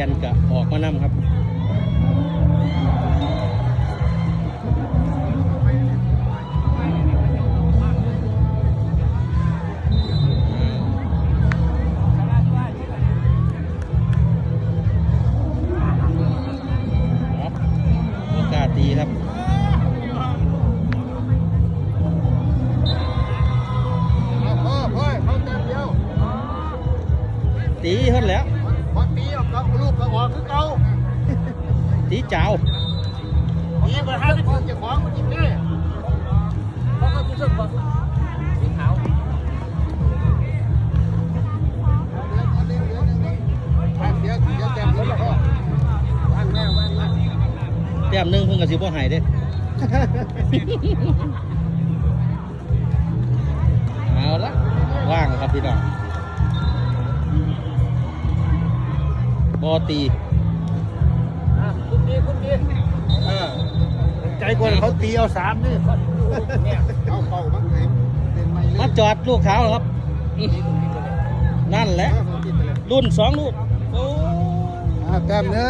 ก่นก็ออกมานำครับครับโอกาสดีครับพ่อพ่อเขาเต็มเดียวตีเพิ่นแล้วพอตี ตีเจ้าตีมาห้าสิบคนจะของมันกินได้เพราะเขาคนขาวเดี๋ยวเดี๋ยวเต็มแล้วพ่อว่าวแต้มหนึ่งเพิ่นก็สิบ่ให้เด้เอาละว่างครับพี่น้องบอตี ใจกว่าเขาตีเอาสามนี่เนี่ยเอาเป่าบ้างไงเป็นไม่เลืมาอดจอดลูกขาวเหรอครับอื้อนั่นแหละ รุ่นสองลูกโอ้ แต้มเนื้อ